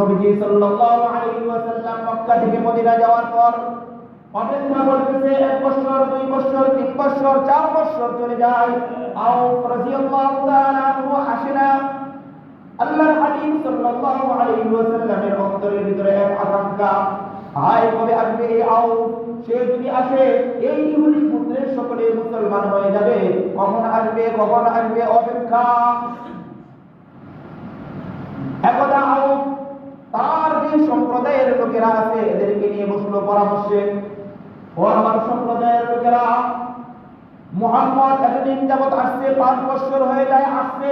নবীজি সাল্লাল্লাহু আলাইহি ওয়াসাল্লাম মক্কা থেকে মদিনা যাওয়ার পর অপেক্ষা করতেছে এক বছর, দুই বছর, তিন বছর, চার বছর চলে যায়। আউফ রাদিয়াল্লাহু তাআলা আনহু আসে না। আল্লাহর হাবিব সাল্লাল্লাহু আলাইহি ওয়াসাল্লামের অন্তরের ভিতরে এক আকাঙ্ক্ষা, হায়, কবে আসবে এই আউফ সে যদি আসে, এই ইহুদি পুত্রের সকলে মুসলমান হয়ে যাবে। কখন আসবে কখন আসবে অপেক্ষা? একদা আউফ তার যে সম্প্রদায়ের লোকেরা আছে, এদেরকে নিয়ে বসল পরামর্শে। ও আমার সম্প্রদায়ের লোকেরা, মোহাম্মদ এতদিন যাবৎ আসছে, পাঁচ বছর হয়ে যায় আসছে,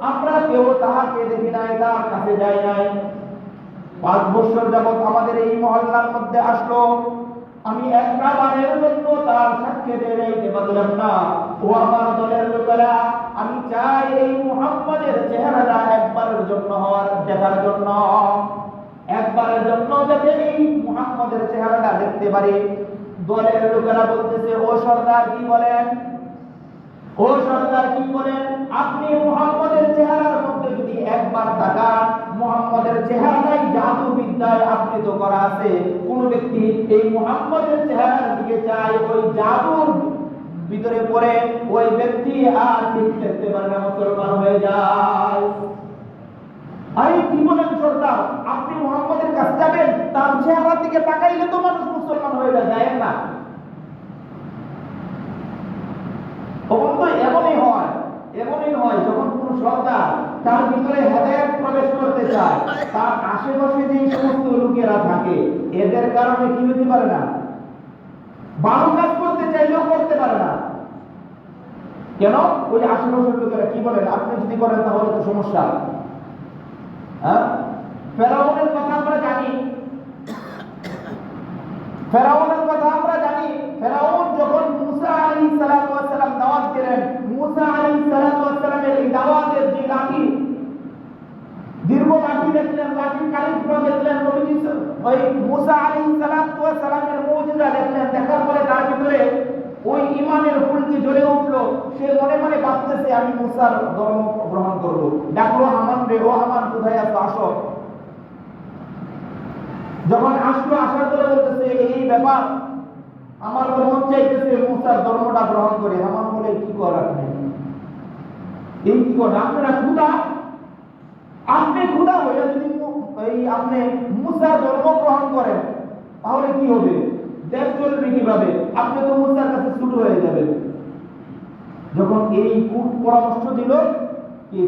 আমরা কেউ তাহাকে দেখি নাই, তার কাছে যাই নাই। পাঁচ বছর যাবৎ আমাদের এই মহল্লার মধ্যে আসলো। আমি একটা বারের জন্য তার সাক্ষাতে যাইতে পারলাম না। ও আমার দলের লোকেরা, আমি চাই এই মুহাম্মাদের চেহারাটা একবারের জন্য হওয়ার, দেখার জন্য। একবারের জন্য যাতে এই মুহাম্মাদের চেহারাটা দেখতে পারি। দলের লোকেরা বলতেছে, ও সরকার কি বলেন? ও সরকার কি বলেন? আপনি মুহাম্মাদের চেহারার মধ্যে যদি একবার তাকান, মুহাম্মাদের চেহারাটাই জাদু বিদ্যায় আবৃত করা আছে। কোন ব্যক্তি এই মুহাম্মাদের চেহারার দিকে চায়, ওই জাদুর ভিতরে পড়ে ওই ব্যক্তি আর ঠিক দেখতে পারে না, মুসলমান হয়ে যায়। সরকার? আপনি মুহাম্মাদের কাছে যাবেন, তার চেহারার দিকে তাকাইলে তো মানুষ মুসলমান হয়ে যায় যায় না? তখন তো এমনই হয় এমনই হয় যখন কোন সরকার তার ভিতরে প্রবেশ করতে চায়, তার আশেপাশে যে সমস্ত লোকেরা থাকে, এদের কারণে কি হতে পারে না? ভালো কাজ করতে চাইলেও করতে পারে না। কেন? ওই আশেপাশের লোকেরা কি বলেন? আপনি যদি করেন তাহলে তো সমস্যা। ফেরাউনের কথা আমরা জানি ফেরাউনের কথা আমরা জানি ফেরাউন যখন মুসা আলাইহিস সালাতু ওয়াস সালাম দাওয়াত দিলেন মুসা আলাইহিস সালাতু ওয়াস সালামের এই দাওয়াতের যে লাঠি দীর্ঘ লাঠি দেখলেন লাঠি কালিফা দেখলেন নবীজি ওই মুসা আলাইহিস সালাতু ওয়াস সালামের মুজিজা দেখলেন দেখার পরে তার ভিতরে ওই ইমানের ফুলকি জ্বলে উঠল। সে মনে মনে ভাবতেছে, আমি মুসার ধর্ম গ্রহণ করব। ডাকলো, হামান রে, ও হামান, কোথায় আছো? আসো। যখন আসলো, আসার পরে বলতেছে, এই ব্যাপার, আমার তো মন চাইতেছে মুসার ধর্মটা গ্রহণ করে। আমার বলে, কি কর আপনি? এই কি কর? আপনারা খুদা আপনি খুদা হইলে যদি এই আপনি মুসার ধর্ম গ্রহণ করেন, তাহলে কি হবে? দেশ চলবে কীভাবে? আপনি তো মুসার কাছে হয়ে যাবেন। যখন এই কূট পরামর্শ দিল, কি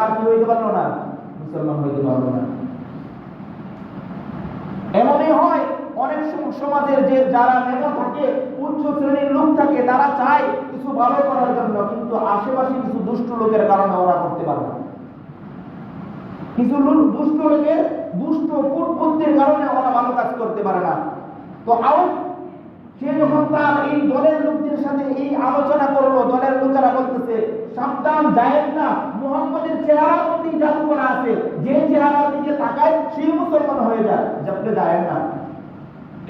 আর কি হইতে পারল না? মুসলমান হইতে পারল না। এমনই হয়, অনেক সমাজের যে যারা নেতা থাকে, উচ্চ শ্রেণির লোক থাকে, তারা চায় কিছু ভালো করার জন্য, কিন্তু আশেপাশে কিছু দুষ্ট লোকের কারণে ওরা করতে পারে না। কিছু লোক, দুষ্ট লোকের দুষ্ট কূটবুদ্ধির কারণে ওরা ভালো কাজ করতে পারে না। তো আউট সে যখন তার এই দলের লোকদের সাথে এই আলোচনা করল, দলের লোকেরা বলতেছে, সাবধান যায় না, মুহাম্মদের চেহারার মধ্যে জাদু করা আছে। যে চেহারার দিকে তাকায় সেই মুসলমান হয়ে যায় যাতে যায় না।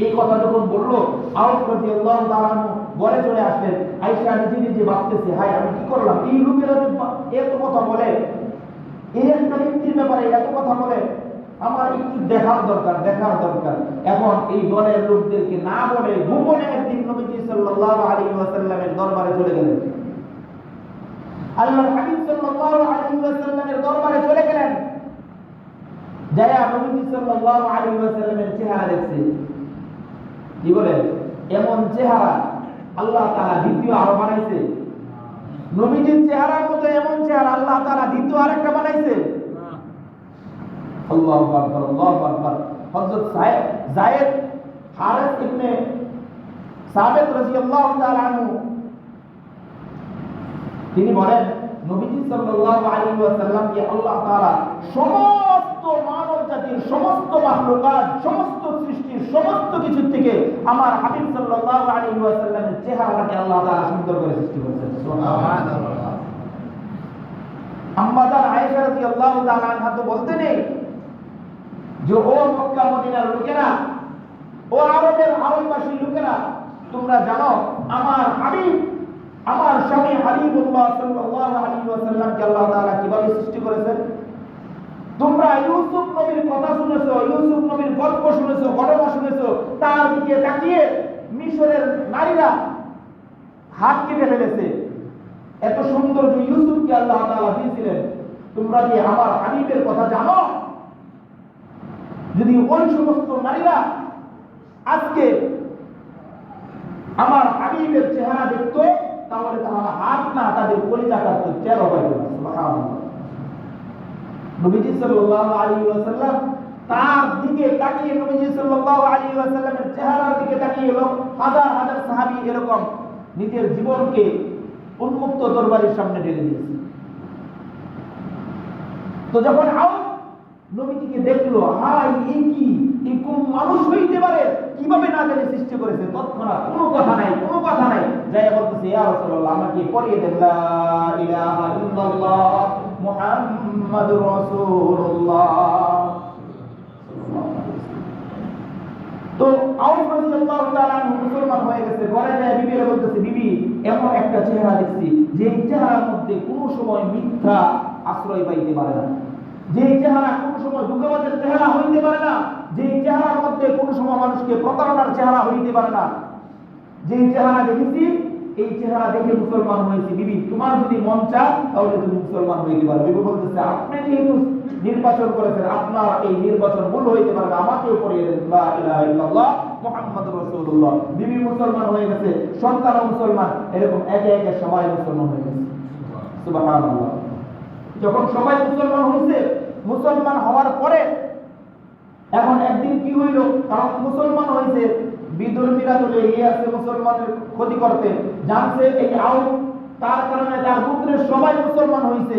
এই কথা যখন বলল আউট প্রতি আল্লাহ তাআলা ঘরে চলে আসলেন। আয়েশা নিজে নিজে ভাবতেছে হাই আমি কি করলাম? এই লোকেরা এত কথা বলে, এই একটা ব্যক্তির ব্যাপারে এত কথা বলে আমার একটু দেখার দরকার দেখার দরকার। এখন এই দলের লোকদেরকে না বলে গোপনে একদিন নবীজি সাল্লাল্লাহু আলাইহি ওয়াসাল্লামের দরবারে চলে গেলেন। আল্লাহর হাবিব সাল্লাল্লাহু আলাইহি ওয়াসাল্লামের দরবারে চলে গেলেন। যায়া নবীজি সাল্লাল্লাহু আলাইহি ওয়াসাল্লামের চেহারা দেখছে। কি বলেন এমন চেহারা আল্লাহ তাআলা দ্বিতীয় আরও বানাইছে। নবীজির চেহারার মতো এমন চেহারা আল্লাহ তাআলা দ্বিতীয় আরেকটা বানাইছে আল্লাহু আকবার আল্লাহু আকবার। হযরত সাহেব জায়েদ হারিস ইবনে সাবিত রাদিয়াল্লাহু তাআলা আনহু। তিনি বলেন, নবীজি সাল্লাল্লাহু আলাইহি ওয়াসাল্লামকে আল্লাহ তাআলা সমস্ত মানব জাতির, সমস্ত মাখলুকাত, সমস্ত সৃষ্টির, সমস্ত কিছু থেকে আমার হাবিব সাল্লাল্লাহু আলাইহি ওয়াসাল্লামের চেহারাটাকে আল্লাহ তাআলা সুন্দর করে সৃষ্টি করেছেন। সুবহানাল্লাহ। আম্মাজান আয়েশা রাদিয়াল্লাহু তাআলা আনহা তো বলতে নেই যে ও মক্কা, মদিনার লোকেরা, ও আরবের আরববাসী লোকেরা, তোমরা জানো, আমার হাবিব, আমার স্বামী হাবিবুল্লাহ সাল্লাল্লাহু আলাইহি ওয়াসাল্লামকে আল্লাহ তাআলা কীভাবে সৃষ্টি করেছেন? তোমরা ইউসুফ নবীর কথা শুনেছো, ইউসুফ নবীর গল্প শুনেছো, ঘটনা শুনেছো, তার দিকে তাকিয়ে মিশরের নারীরা হাত কেটে ফেলেছে। এত সুন্দর যে ইউসুফকে আল্লাহ তাআলা দিয়েছিলেন, তোমরা কি আমার হাবিবের কথা জানো? যদি ওই সমস্ত নারীরা আজকে আমার হাবিবের চেহারা দেখতো, তাহলে তারা হাত না তাদের কলিজা কাটতো পাইত নবীজি সাল্লাল্লাহু আলাইহি ওয়াসাল্লাম তার দিকে তাকিয়ে, নবীজি সাল্লাল্লাহু আলাইহি ওয়াসাল্লামের চেহারার দিকে তাকিয়ে হাজার হাজার সাহাবী এরকম নিজের জীবনকে উন্মুক্ত দরবারের সামনে ঢেলে দিয়েছে। তো যখন আউ নবীজিকে দেখল হাই এই কি? কোন মানুষ হইতে পারে? কীভাবে না জানি সৃষ্টি করেছে, তৎক্ষণাৎ কোনো কথা নাই, কোনো কথা নাই। যাই বলতেছে, ইয়া রাসূলুল্লাহ, আমাকে পড়িয়ে দেন, লা ইলাহা ইল্লাল্লাহ, মুহাম্মাদুর রাসূলুল্লাহ। তো আউফ রাদিয়াল্লাহু তাআলা মুসলমান হয়ে গেছে, ঘরে যায় বিবিরা বলতেছে, বিবি, এমন একটা চেহারা দেখছি যে চেহারার মধ্যে কোনো সময় মিথ্যা আশ্রয় পাইতে পারে না। যে চেহারা দুঃখবাদের চেহারা হইতে পারে না যে চেহারার মধ্যে কোনো সময় মানুষকে প্রতারণার চেহারা হইতে পারে না। যে চেহারা দেখেছি, এই চেহারা দেখে মুসলমান হয়েছে। বিবি, তোমার যদি মন চায়, তাহলে তুমি মুসলমান হইতে পারো। বিবি বলতেছে, আপনি যেহেতু নির্বাচন করেছেন, আপনার এই নির্বাচন ভুল হইতে পারে আমাকেও করিয়ে দেন। লা ইলাহা ইল্লাল্লাহ মুহাম্মাদুর রাসূলুল্লাহ। বিবি মুসলমান হয়ে গেছে, সন্তানও মুসলমান। এরকম একে একে সবাই মুসলমান হয়ে গেছে। সুবহানাল্লাহ। যখন সবাই মুসলমান হয়েছে মুসলমান হওয়ার পরে এখন একদিন কি হইল? কারণ মুসলমান হয়েছে বিধর্মীরা চলে এগিয়ে আসছে মুসলমানের ক্ষতি করতে। জানছে এই আউ তার কারণে তার পুত্রের সবাই মুসলমান হয়েছে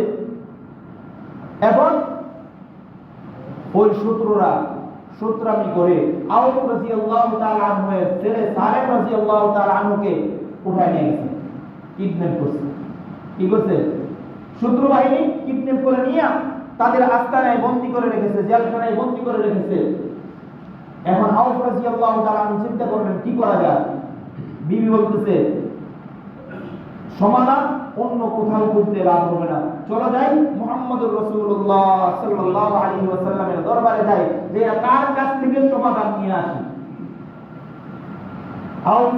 এখন ওই শত্রুরা শত্রামি করে আউফ রাদিয়াল্লাহু তাআলা আনহু এর ছেলে সালেম রাদিয়াল্লাহু তাআলা আনহুকে উঠায় নিয়ে গেছে, কিডন্যাপ করছে। কি করছে? শত্রু বাহিনী কিডন্যাপ করে নিয়ে তাদের আস্তানায় বন্দী করে রেখেছে, জেলখানায় বন্দী করে রেখেছে। এখন আনহু চিন্তা করলেন, কি করা যায়? বিবি বলতেছে, সমাধান অন্য কোথাও খুঁজতে লাভ হবে না। চলো যাই মুহাম্মদুর রাসূলুল্লাহ সাল্লাল্লাহু আলাইহি ওয়াসাল্লামের দরবারে যাই যে তার কাছ থেকে সমাধান নিয়ে আসি। আউফ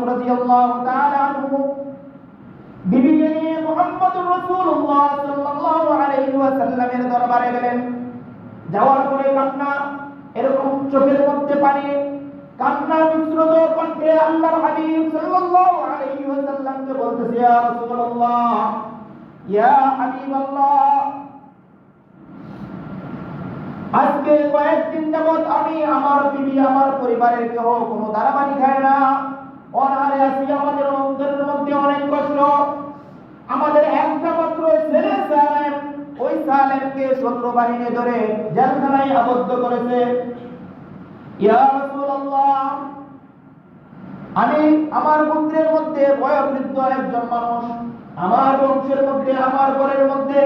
নিয়ে মুহাম্মদুর রাসূলুল্লাহ সাল্লাল্লাহু আলাইহি ওয়াসাল্লামের দরবারে গেলেন। যাওয়ার পরে কান্না, এরকম চোখের মধ্যে পানি, কান্না মিশ্রিত কণ্ঠে আল্লাহর হাবিব সাল্লাল্লাহু আলাইহি ওয়াসাল্লামকে বলতেছে, ইয়া রাসূলুল্লাহ, ইয়া হাবিবাল্লাহ, আজকে কয়েকদিন যাবত আমি আমার বিবি, আমার পরিবারের কেউ কোনো দাঁড়াবাড়ি খায় না। অনারে আছি, আমাদের অন্তরের মধ্যে অনেক কষ্ট। আমাদের একটা মাত্র ছেলে সালেম ওই সালেমকে শত্রু বাহিনী ধরে জেলখানায় আবদ্ধ করেছে। ইয়া রাসূলুল্লাহ, আমি আমার পুত্রের মধ্যে বয়োবৃদ্ধ একজন মানুষ। আমার বংশের মধ্যে, আমার ঘরের মধ্যে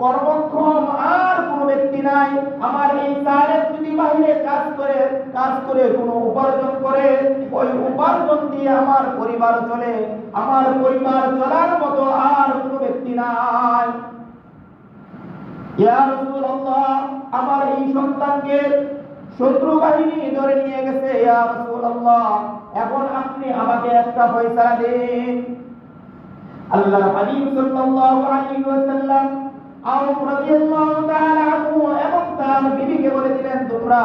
কর্মক্ষম আর কোনো ব্যক্তি নাই। আমার এই সারের যদি বাহিরে কাজ করে কাজ করে কোনো উপার্জন করে, ওই উপার্জন দিয়ে আমার পরিবার চলে। আমার পরিবার চলার মতো আর কোনো ব্যক্তি নাই। আমার এই সন্তানকে শত্রু বাহিনী ধরে নিয়ে গেছে এখন আপনি আমাকে একটা পয়সা দিন। আল্লাহ হাবিব সাল্লাল্লাহু আলাইহি ওয়াসাল্লাম এবং তার বিবিকে বলে দিলেন, তোমরা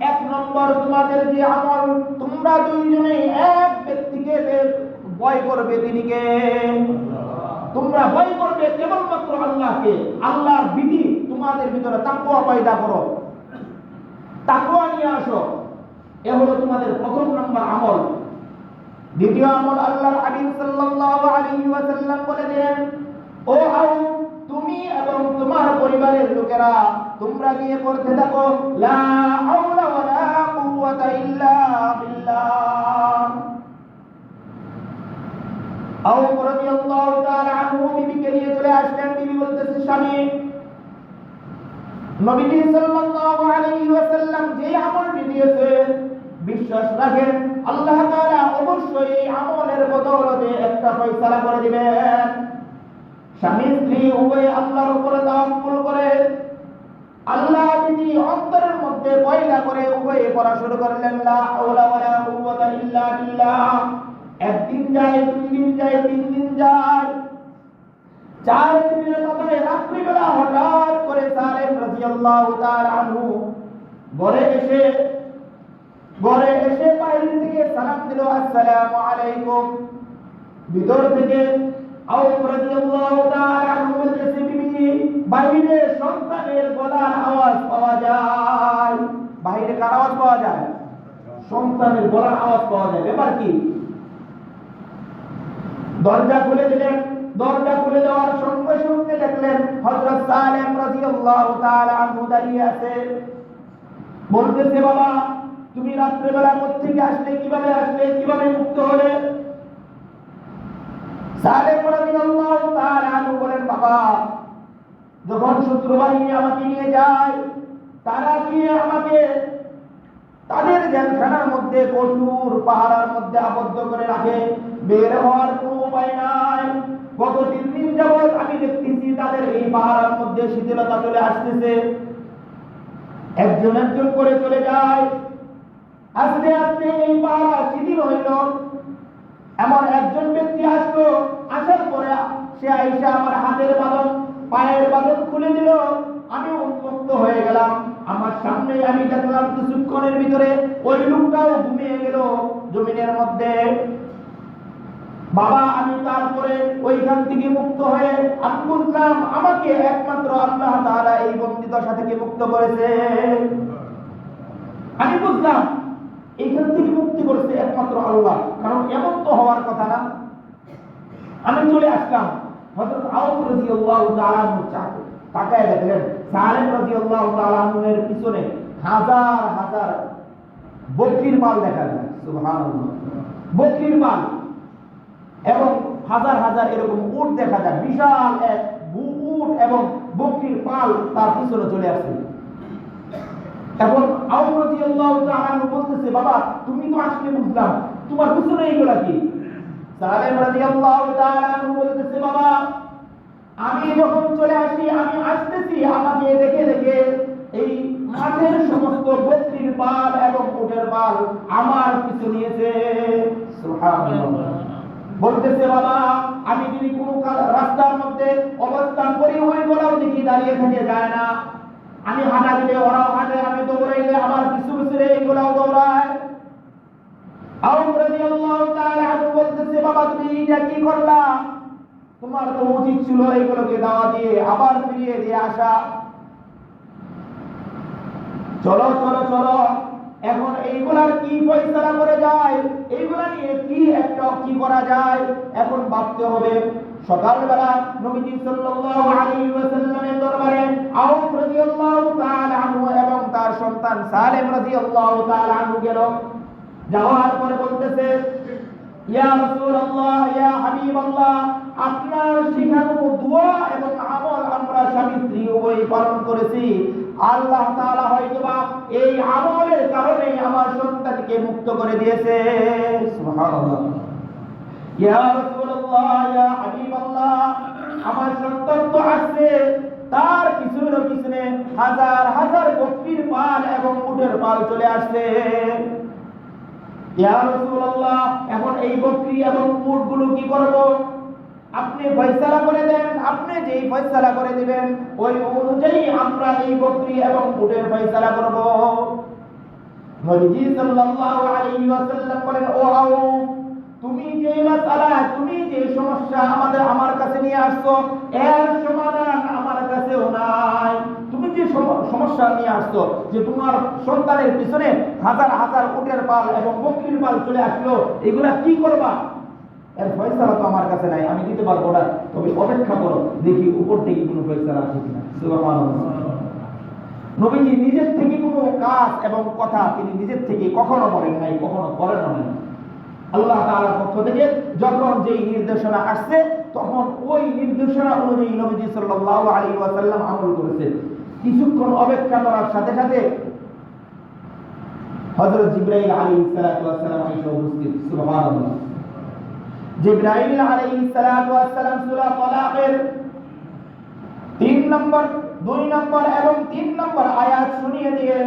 এক নম্বর তোমাদের যে আমল, তোমরা দুইজনে এক ব্যক্তিকে ভয় করবে তিনি কে তোমরা ভয় করবে কেবলমাত্র আল্লাহকে। আল্লাহর বিধি তোমাদের ভিতরে তাকওয়া পয়দা করো। তাকওয়া নিয়ে আসো। এ হলো তোমাদের প্রথম নম্বর আমল। দ্বিতীয় আমল আল্লাহর হাবিব সাল্লাল্লাহু আলাইহি ওয়াসাল্লাম বলে দেন ও আউ তুমি এবং তোমার পরিবারের তোমরা গিয়ে পড়তে থাকো। লা হাওলা ওয়ালা কুওয়াতা ইল্লা বিল্লাহ। আউ রাদিয়াল্লাহু তাআলা আনহু বিবিকে নিয়ে চলে আসলেন। বিবি বলতেছে, স্বামী, নবীজি সাল্লাল্লাহু আলাইহি ওয়াসাল্লাম যে বিশ্বাস রাখেন, আল্লাহ তাআলা অবশ্যই আমলের বদৌলতে একটা ফয়সালা করে দিবেন। স্বামী, স্ত্রী উভয়ে আল্লাহর উপরে তাওয়াক্কুল করে আল্লাহ যদি অন্তরের মধ্যে পয়লা করে উভয়ে পড়া শুরু করলেন একদিন যায় দুই দিন যায় তিন দিন যায়। চার দিনের মাথায় রাত্রিবেলা হঠাৎ করে সালেম রাদিয়াল্লাহু তাআলা আনহু ঘরে এসে ঘরে এসে বাইরে থেকে সালাম দিল, আসসালামু আলাইকুম। ভিতর থেকে আউফ রাদিয়াল্লাহু তাআলা আনহু বলতেছে বাইরে গলার আওয়াজ পাওয়া যায় বাইরে কার আওয়াজ পাওয়া যায়? সন্তানের গলার আওয়াজ পাওয়া যায়। ব্যাপার কি? দরজা খুলে দিলেন, দরজা খুলে দেওয়ার সঙ্গে সঙ্গে দেখলেন হযরত সালেম রাদিয়াল্লাহু তাআলা আনহু দাঁড়িয়ে আছে। বলতেছে, বাবা, তুমি রাত্রেবেলা থেকে আসলে? কীভাবে আসলে? কীভাবে মুক্ত হলে? সালেম রাদিয়াল্লাহু তাআলা আনহু বলেন, বাবা যখন শত্রু বাহিনী আমাকে নিয়ে যায়, তারা গিয়ে আমাকে তাদের জেলখানার মধ্যে, কঠোর পাহারার মধ্যে আবদ্ধ করে রাখে। বের হওয়ার কোনো উপায় নাই। গত তিন দিন যাবৎ আমি দেখতেছি তাদের এই পাহারার মধ্যে শিথিলতা চলে আসতেছে। একজন একজন করে চলে যায়। আস্তে আস্তে এই পাহারা শিথিল হইল। এমন একজন ব্যক্তি আসলো। আসার পরে সে আইসা আমার হাতের বাঁধন পায়ের বাঁধন খুলে দিল। আমি উন্মুক্ত হয়ে গেলাম। আমার সামনে আমি দেখলাম কিছুক্ষণের ভিতরে ওই লোকটাও ঘুমিয়ে গেল জমিনের মধ্যে। বাবা, আমি তারপরে ওইখান থেকে মুক্ত হয়ে আমি বুঝলাম আমাকে একমাত্র আল্লাহ তারা এই বন্দিদশা থেকে মুক্ত করেছে। আমি বুঝলাম এইখান থেকে মুক্তি করেছে একমাত্র আল্লাহ, কারণ এমন তো হওয়ার কথা না। আমি চলে আসলাম। দেখলেন পিছনে হাজার হাজার মাল দেখা যায়। মাল এবং হাজার হাজার এরকম দেখা যায়। বিশাল এক এবং বকরির পাল তার পিছনে চলে আসছে এখন আউফ বলতেছে, বাবা, তুমি তো আসলে বুঝলাম। তোমার পিছনে এইগুলা কি? আমি যখন চলে আসি, আমি আসতেছি, আমাকে দেখে দেখে এই মাঠের সমস্ত বকরির পাল এবং উটের পাল আমার পিছু নিয়েছে। বলতেছে, বাবা, আমি যদি কোনো রাস্তার মধ্যে অবস্থান করি, ওই গোলাও দেখি দাঁড়িয়ে থেকে যায় না। আমি হাঁটা দিলে, ওরাও হাঁটে, আমি দৌড়াইলে আমার পিছু পিছু এইগুলাও দৌড়ায়। আউফ রাদিয়াল্লাহু বলতেছে, বাবা, তুমি এটা কি করলা? তোমার তো উচিত ছিল এইগুলোকে দাওয়া দিয়ে আবার ফিরিয়ে দিয়ে আসা। চলো চলো চলো, এখন এইগুলার কি ফয়সালা করে যায়? এইগুলা নিয়ে কি একটা কি করা যায়? এখন ভাবতে হবে। সকালবেলা নবীজি সাল্লাল্লাহু আলাইহি ওয়াসাল্লামের দরবারে আউফ রাদিয়াল্লাহু তাআলা আনহু এবং তার সন্তান সালেম রাদিয়াল্লাহু তাআলা আনহু গেল। যাওয়ার পরে বলতেছে, ইয়া রাসূলুল্লাহ, ইয়া হাবিবাল্লাহ, আপনার শিখানো দোয়া এবং আমল আমরা স্বামী স্ত্রী পালন করেছি। আল্লাহ তাআলা হয়তোবা এই আমলের কারণে আমার সন্তানকে মুক্ত করে দিয়েছে। সুবহানাল্লাহ। ইয়া রাসূলুল্লাহ, ইয়া আমার সন্তান তো আসছে, তার পিছনে পিছনে হাজার হাজার বকরির পাল এবং উটের পাল চলে আসছে। এখন এই বকরি এবং উটগুলো কি করব? আপনি ফয়সালা করে দেন, আপনি যেই ফয়সালা করে দিবেন, ওই অনুযায়ী আমরা এই বকরি এবং উটের ফয়সালা করব। নবীজি সাল্লাল্লাহু আলাইহি ওয়াসাল্লাম বলেন, ও আও তুমি যে মাসালা, তুমি যে সমস্যা আমাদের, আমার কাছে নিয়ে আসছো, এর সমাধান আমার কাছেও নাই। সম- সমস্যা নিয়ে আসছো যে তোমার সন্তানের পিছনে হাজার হাজার উটের পাল এবং বকরির পাল চলে আসলো, এগুলা কি করবা? এর ফয়সালা তো আমার কাছে নাই, আমি দিতে পারব না। তবে অপেক্ষা করো, দেখি উপর থেকে কোনো ফয়সালা আসে কিনা। নবীজি নিজের থেকে কোনো কাজ এবং কথা তিনি নিজের থেকে কখনো করেন নাই, কখনো করেন নাই। আল্লাহ তাআলার পক্ষ থেকে যখন যেই নির্দেশনা আসছে, তখন ওই নির্দেশনা অনুযায়ী নবীজি সাল্লাল্লাহু আলাইহি ওয়াসাল্লাম আমল করেছে। কিছুক্ষণ অপেক্ষা করার সাথে সাথে হজরত জিব্রাইল আলী সালাম এসে উপস্থিত। সুবহানাল্লাহ। জিবরাইল সালাতু সালাম সূরা তালাকের তিন নম্বর, দুই নম্বর এবং তিন নম্বর আয়াত শুনিয়ে দিয়ে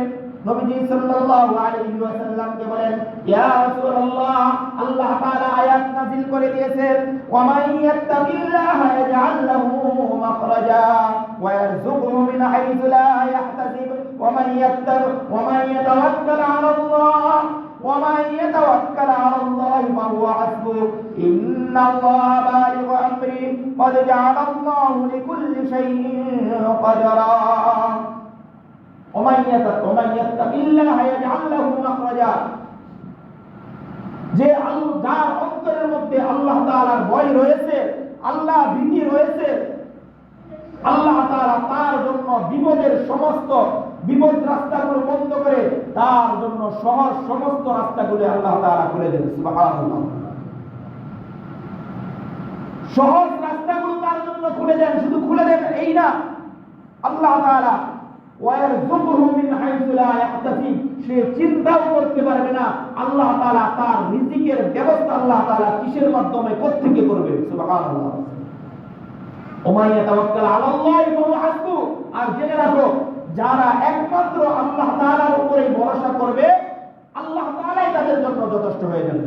নবীজি সাল্লাল্লাহু আলাইহি ওয়াসাল্লামকে বলেন ইয়া রাসূলুল্লাহ আল্লাহ তাআলা আয়াত নাযিল করে দিয়েছেন ওয়া মান ইয়াত্তাকিল্লাহা ইয়াজআল লাহু মাখরাজা ওয়া ইয়ারযুকহু মিন হাইথু লা ইয়াহতাসিব ওয়া মান ইয়াত্তাক ওয়া মান ইয়াতাওয়াক্কাল আলা আল্লাহ ومن يتوكل على الله فهو حسبه إن الله بالغ أمره قد جعل الله لكل شيء قدرا যে যার অন্তরের মধ্যে আল্লাহ তাআলার ভয় রয়েছে, আল্লাহ ভীতি রয়েছে, আল্লাহ তাআলা তার জন্য বিপদের সমস্ত বিপদ রাস্তাগুলো বন্ধ করে তার জন্য সহজ সমস্ত রাস্তাগুলো আল্লাহ তাআলা খুলে সুবহানাল্লাহ। সহজ রাস্তাগুলো তার জন্য খুলে দেন, শুধু খুলে দেন, এই না, আল্লাহ তাআলা সে চিন্তাও করতে পারবে না। আল্লাহ তাআলা তার ব্যবস্থা আল্লাহ কিসের মাধ্যমে কোত্থেকে করবে আর জেনে রাখো, যারা একমাত্র আল্লাহ তাআলার উপরে ভরসা করবে, আল্লাহ তাআলাই তাদের জন্য যথেষ্ট হয়ে যাবে।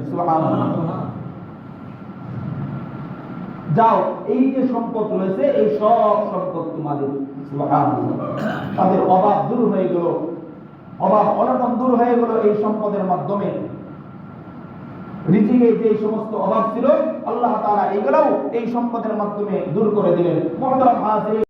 যাও, এই যে সম্পদ রয়েছে, এই সব সম্পদ তোমাদের। তাদের অভাব দূর হয়ে গেল। অভাব অনটন দূর হয়ে গেল এই সম্পদের মাধ্যমে। রিজিকে যে সমস্ত অভাব ছিল, আল্লাহ তারা এগুলোও এই সম্পদের মাধ্যমে দূর করে দিলেন।